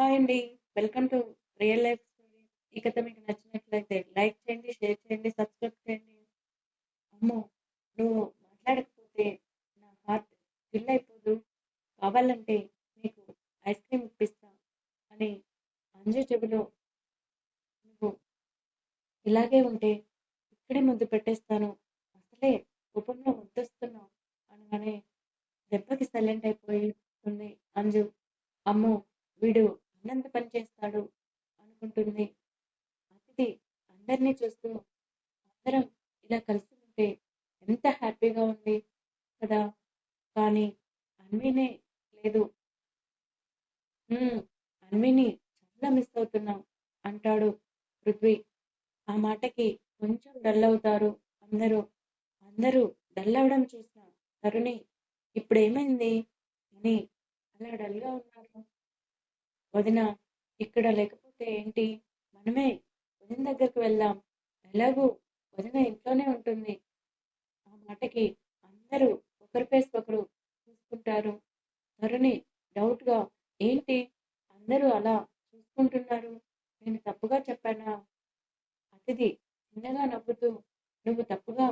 Hi అండి. Welcome to real life stories. ఈ కథ మీకు నచ్చినట్లయితే లైక్ చేయండి, షేర్ చేయండి, సబ్స్క్రైబ్ చేయండి. అమ్మో! నువ్వు మాట్లాడకపోతే నా హార్ట్ ఫిల్ అయిపోదు. కావాలంటే నీకు ఐస్ క్రీమ్ ఇప్పిస్తా అని అంజు చెవిలో నువ్వు ఇలాగే ఉంటే ఇక్కడే ముద్దు పెట్టేస్తాను. అసలే ఉపంలో ముద్దొస్తున్నావు అనగానే దెబ్బకి సైలెంట్ అయిపోతుంది అంజు. అమ్మో! వీడు అన్నంత పని చేస్తాడు అనుకుంటుంది. అతిథి అందరినీ చూస్తూ అందరం ఇలా కలిసి ఉంటే ఎంత హ్యాపీగా ఉంది కదా! కానీ అన్వీనే లేదు. హ్మ్. అన్వీని చాలా మిస్ అవుతున్నాం అంటాడు పృథ్వీ. ఆ మాటకి కొంచెం డల్ అవుతారు అందరూ. అందరూ డల్ అవ్వడం చూసిన తరుణి ఇప్పుడు ఏమైంది అని అలా డల్‌గా ఉన్నారు? వదిన ఇక్కడ లేకపోతే ఏంటి? మనమే వదిన దగ్గరికి వెళ్దాం. ఎలాగూ వదిన ఇంట్లోనే ఉంటుంది. ఆ మాటకి అందరూ ఒకరి ఫేస్ ఒకరు చూసుకుంటారు. తరుణి డౌట్‌గా ఏంటి అందరూ అలా చూసుకుంటున్నారు? నేను తప్పుగా చెప్పానా? అతిథి చిన్నగా నవ్వుతూ నువ్వు తప్పుగా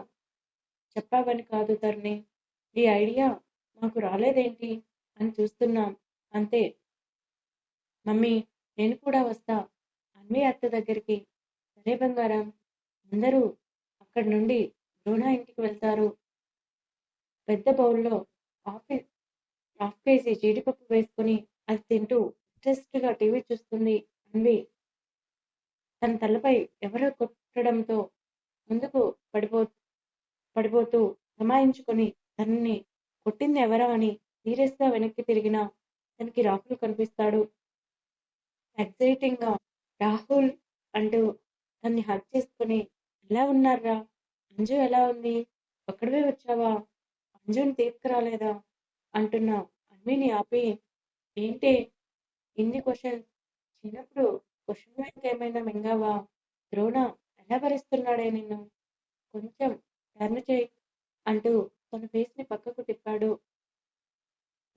చెప్పావని కాదు తరుణి. ఈ ఐడియా మాకు రాలేదేంటి అని చూస్తున్నాం అంతే. మమ్మీ నేను కూడా వస్తా అన్వి అత్త దగ్గరికి. సరే బంగారం. అందరూ అక్కడి నుండి ద్రోణ ఇంటికి వెళ్తారు. పెద్ద బౌల్‌లో ఆఫీస్ హాఫ్ కేజీ జీడిపప్పు వేసుకొని అది తింటూ ఇంట్రెస్ట్‌గా టీవీ చూస్తుంది అన్వి తన తలపై ఎవరో కొట్టడంతో ముందుకు పడిపో పడిపోతూ సమాయించుకొని తనని కొట్టింది ఎవరా అని సీరియస్‌గా వెనక్కి తిరిగినా తనకి రాహుల్ కనిపిస్తాడు. ఎక్సైటింగ్‌గా రాహుల్ అంటూ తన్ని హగ్ చేసుకొని ఎలా ఉన్నార్రా? అంజు ఎలా ఉంది? ఒక్కడివే వచ్చావా? అంజుని తీసుకురాలేదా? అంటున్న అన్విని ఆపి ఏంటే ఇన్ని క్వశ్చన్ చిన్నప్పుడు క్వశ్చన్ బ్యాంక్ ఏమైనా మింగావా? ద్రోణ ఎలా భరిస్తున్నాడే నిన్ను? కొంచెం టర్న్ చెయ్ అంటూ తన ఫేస్‌ని పక్కకు తిప్పాడు.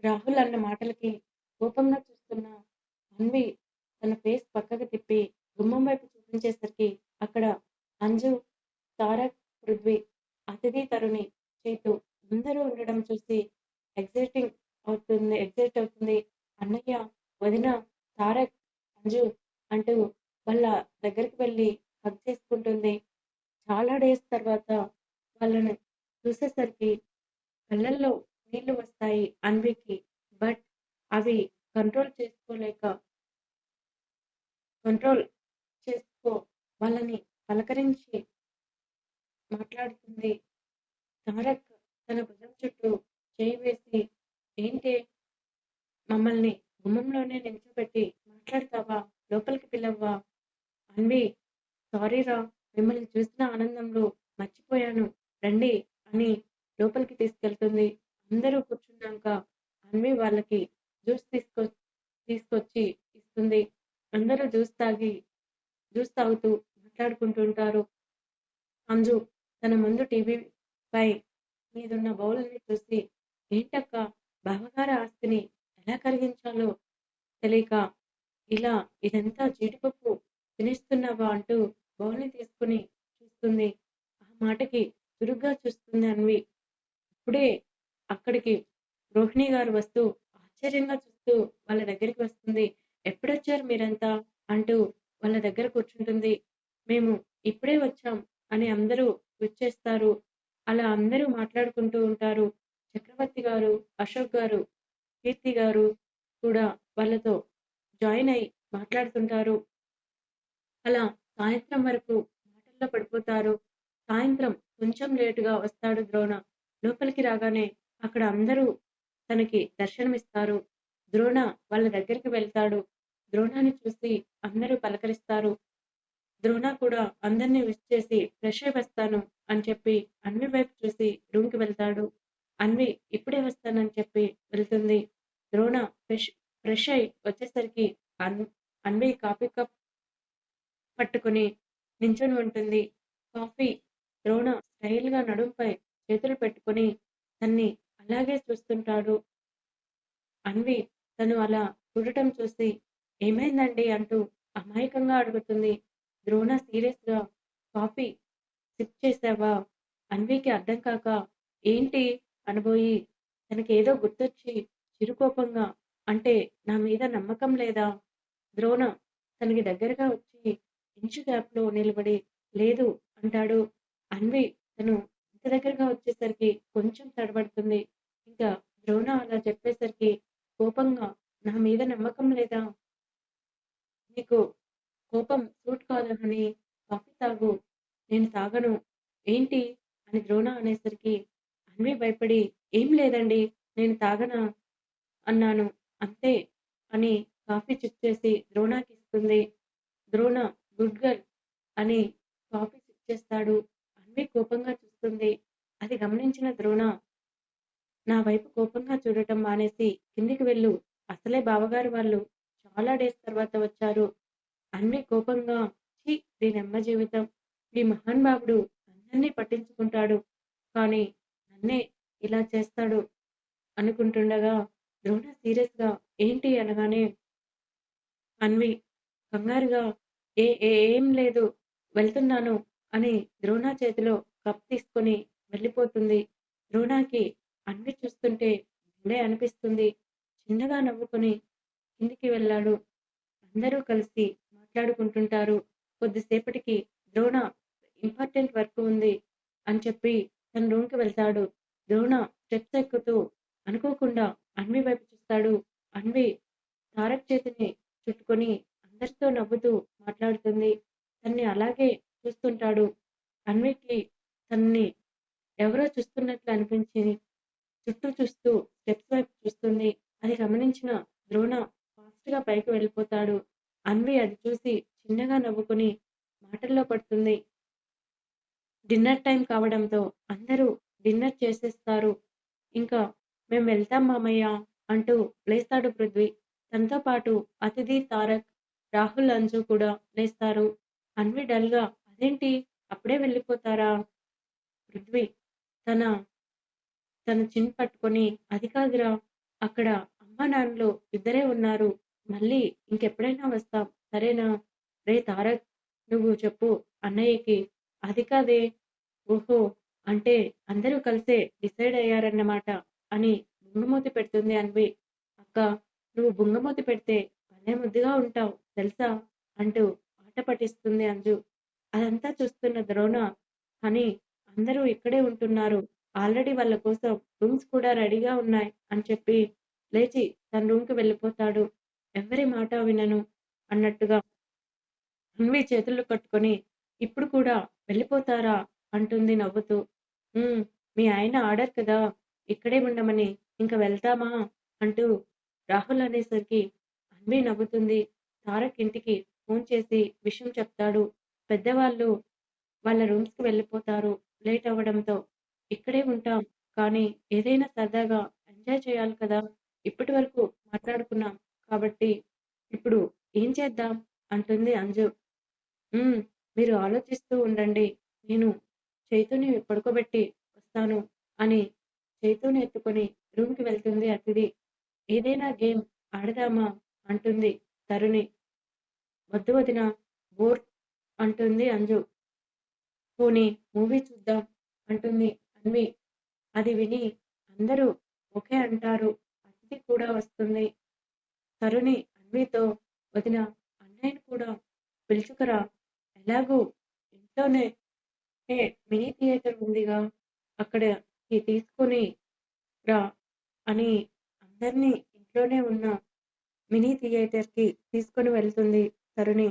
రాహుల్ అన్న మాటలకి కోపంగా చూస్తున్న అన్వి తన ఫేస్ పక్కకు తిప్పి గుమ్మం వైపు చూపించేసరికి అక్కడ అంజు, తారక్, పృథ్వీ, అతిథి, తరుణి, చేతు అందరూ ఉండడం చూసి ఎగ్జైటింగ్ అవుతుంది ఎగ్జైట్ అవుతుంది. అన్నయ్య, వదిన, తారక్, అంజు అంటూ వాళ్ళ దగ్గరికి వెళ్ళి హక్ చేసుకుంటుంది. చాలా డేస్ తర్వాత వాళ్ళని చూసేసరికి కళ్ళల్లో నీళ్ళు వస్తాయి అన్వికి బట్ అవి కంట్రోల్ చేసుకోలేక కంట్రోల్ చేసుకో వాళ్ళని పలకరించి మాట్లాడుతుంది. తారక్ తన భుజం చుట్టూ చేయి వేసి ఏంటే మమ్మల్ని గుమ్మంలోనే నిల్చోబెట్టి మాట్లాడతావా? లోపలికి పిలవ్వా? అన్వి సారీరా మిమ్మల్ని చూసిన ఆనందంలో మర్చిపోయాను రండి అని లోపలికి తీసుకెళ్తుంది. అందరూ కూర్చున్నాక అన్వి వాళ్ళకి జ్యూస్ తీసుకొ తీసుకొచ్చి ఇస్తుంది. అందరూ జ్యూస్ తాగి జ్యూస్ తాగుతూ మాట్లాడుకుంటుంటారు. అంజు తన ముందు టీవీ పై మీదున్న బౌల్‌ని చూసి ఏంటక్క బావగారి ఆస్తిని ఎలా కరిగించాలో తెలియక ఇలా ఇదంతా జీడిపప్పు తినేస్తున్నావా అంటూ బౌల్‌ని తీసుకొని చూస్తుంది. ఆ మాటకి చురుగ్గా చూస్తుంది అన్వి అప్పుడే అక్కడికి రోహిణి గారు వస్తూ ఆశ్చర్యంగా చూస్తూ వాళ్ళ దగ్గరికి వస్తుంది. ఎప్పుడొచ్చారు మీరంతా? అంటూ వాళ్ళ దగ్గర కూర్చుంటుంది. మేము ఇప్పుడే వచ్చాం అని అందరూ వచ్చేస్తారు. అలా అందరూ మాట్లాడుకుంటూ ఉంటారు. చక్రవర్తి గారు, అశోక్ గారు, కీర్తి గారు కూడా వాళ్ళతో జాయిన్ అయి మాట్లాడుతుంటారు. అలా సాయంత్రం వరకు మాటల్లో పడిపోతారు. సాయంత్రం కొంచెం లేటుగా వస్తాడు ద్రోణ. లోపలికి రాగానే అక్కడ అందరూ తనకి దర్శనమిస్తారు. ద్రోణ వాళ్ళ దగ్గరికి వెళ్తాడు. ద్రోణాన్ని చూసి అందరూ పలకరిస్తారు. ద్రోణ కూడా అందరినీ విష్ చేసి ఫ్రెష్ అయి వస్తాను అని చెప్పి అన్వి వైపు చూసి రూమ్‌కి వెళ్తాడు. అన్వి ఇప్పుడే వస్తానని చెప్పి వెళ్తుంది. ద్రోణ ఫ్రెష్ ఫ్రెష్ అయి వచ్చేసరికి అన్ అన్వి కాఫీ కప్ పట్టుకుని నించొని ఉంటుంది. కాఫీ ద్రోణ స్టైల్‌గా నడుంపై చేతులు పెట్టుకొని తన్ని అలాగే చూస్తుంటాడు. అన్వి తను అలా చూడటం చూసి ఏమైందండి? అంటూ అమాయకంగా అడుగుతుంది. ద్రోణ సీరియస్‌గా కాఫీ సిప్ చేశావా? అన్వికి అర్థం కాక ఏంటి? అనబోయి తనకేదో గుర్తొచ్చి చిరుకోపంగా అంటే నా మీద నమ్మకం లేదా? ద్రోణ తనకి దగ్గరగా వచ్చి ఇంచు గ్యాప్‌లో నిలబడి లేదు అంటాడు. అన్వి తను ఇంత దగ్గరగా వచ్చేసరికి కొంచెం తడబడుతుంది. ఇంకా ద్రోణ అలా చెప్పేసరికి కోపంగా నా మీద నమ్మకం లేదా? నీకు కోపం సూట్ కాదు అని కాఫీ తాగు. నేను తాగను. ఏంటి? అని ద్రోణ అనేసరికి అన్వి భయపడి ఏం లేదండి. నేను తాగనా? అన్నాను. అంతే అని కాఫీ సిప్ చేసి ద్రోణకిస్తుంది. ద్రోణ గుడ్ గర్ల్ అని కాఫీ సిప్ చేస్తాడు. అన్వి కోపంగా చూస్తుంది. అది గమనించిన ద్రోణ నా వైపు కోపంగా చూడటం మానేసి కిందికి వెళ్ళు. అసలే బావగారు వాళ్ళు చాలా డేస్ తర్వాత వచ్చారు. అన్వి కోపంగా ఛీ! దీనమ్మ జీవితం. ఈ మహాన్ బాబుడు అందరినీ పట్టించుకుంటాడు. కానీ నన్నే ఇలా చేస్తాడు అనుకుంటుండగా ద్రోణ సీరియస్‌గా ఏంటి? అనగానే అన్వి కంగారుగా ఏ ఏ ఏం లేదు. వెళ్తున్నాను అని ద్రోణ చేతిలో కప్ తీసుకొని వెళ్ళిపోతుంది. ద్రోణాకి అన్వి చూస్తుంటే భలే అనిపిస్తుంది. చిన్నగా నవ్వుకొని కిందికి వెళ్ళాడు. అందరూ కలిసి మాట్లాడుకుంటుంటారు. కొద్దిసేపటికి ద్రోణ ఇంపార్టెంట్ వర్క్ ఉంది అని చెప్పి తన రూమ్‌కి వెళ్తాడు. ద్రోణ స్టెప్స్ ఎక్కుతూ అనుకోకుండా అన్వి వైపు చూస్తాడు. అన్వి తారక్ చేతిని చుట్టుకొని అందరితో నవ్వుతూ మాట్లాడుతుంది. తన్ని అలాగే చూస్తుంటాడు. అన్వికి తన్ని ఎవరో చూస్తున్నట్లు అనిపించింది చుట్టూ చూస్తూ స్టెప్స్ వైపు చూస్తుంది. అది గమనించిన ద్రోణ ఫాస్ట్‌గా పైకి వెళ్ళిపోతాడు. అన్వి అది చూసి చిన్నగా నవ్వుకొని మాటల్లో పడుతుంది. డిన్నర్ టైం కావడంతో అందరూ డిన్నర్ చేసేస్తారు. ఇంకా మేము వెళ్తాం మామయ్య అంటూ లేస్తాడు పృథ్వీ. తనతో పాటు అతిథి, తారక్, రాహుల్, అంజు కూడా లేస్తారు. అన్వి డల్‌గా అదేంటి? అప్పుడే వెళ్ళిపోతారా? పృథ్వీ తన తన చిన్ పట్టుకొని అది కాదురా! అక్కడ అమ్మానాన్నలు ఇద్దరే ఉన్నారు. మళ్ళీ ఇంకెప్పుడైనా వస్తాం. సరేనా? రే తారక్! నువ్వు చెప్పు అన్నయ్యకి. అది కాదే! ఓహో! అంటే అందరూ కలిసే డిసైడ్ అయ్యారన్నమాట అని బుంగమూతి పెడుతుంది అన్వి. అక్కా! నువ్వు బుంగమూతి పెడితే భలే ముద్దుగా ఉంటావు తెలుసా? అంటూ ఆట పట్టిస్తుంది అంజు. అదంతా చూస్తున్న ద్రోణ హనీ అందరూ ఇక్కడే ఉంటున్నారు. ఆల్రెడీ వాళ్ళ కోసం రూమ్స్ కూడా రెడీగా ఉన్నాయి అని చెప్పి లేచి తన రూమ్‌కి వెళ్ళిపోతాడు. ఎవరి మాట వినను అన్నట్టుగా అన్వి చేతులు కట్టుకొని ఇప్పుడు కూడా వెళ్ళిపోతారా? అంటుంది నవ్వుతూ. మీ ఆయన ఆర్డర్ కదా! ఇక్కడే ఉండమని. ఇంకా వెళ్తామా? అంటూ రాహుల్ అనేసరికి అన్వి నవ్వుతుంది. తారక్ ఇంటికి ఫోన్ చేసి విషయం చెప్తాడు. పెద్దవాళ్ళు వాళ్ళ రూమ్స్‌కి వెళ్ళిపోతారు లేట్ అవ్వడంతో. ఇక్కడే ఉంటాం. కానీ ఏదైనా సరదాగా ఎంజాయ్ చేయాలి కదా! ఇప్పటి వరకు మాట్లాడుకున్నాం కాబట్టి ఇప్పుడు ఏం చేద్దాం? అంటుంది అంజు. మీరు ఆలోచిస్తూ ఉండండి. నేను చైతుని పడుకోబెట్టి వస్తాను అని చైతుని ఎత్తుకొని రూమ్‌కి వెళ్తుంది అతిథి. ఏదైనా గేమ్ ఆడదామా? అంటుంది తరుణి. వద్దు వదిన బోర్ అంటుంది అంజు. పోనీ మూవీ చూద్దాం అంటుంది అన్వి. అది విని అందరూ ఓకే అంటారు. అతిథి కూడా వస్తుంది. తరుణి అన్వితో వదిన అన్నయ్యని కూడా పిలుచుకురా. ఎలాగో ఇంట్లోనే ఏ మినీ థియేటర్ ఉందిగా! అక్కడ తీసుకొని రా అని అందరినీ ఇంట్లోనే ఉన్న మినీ థియేటర్‌కి తీసుకొని వెళ్తుంది తరుణి.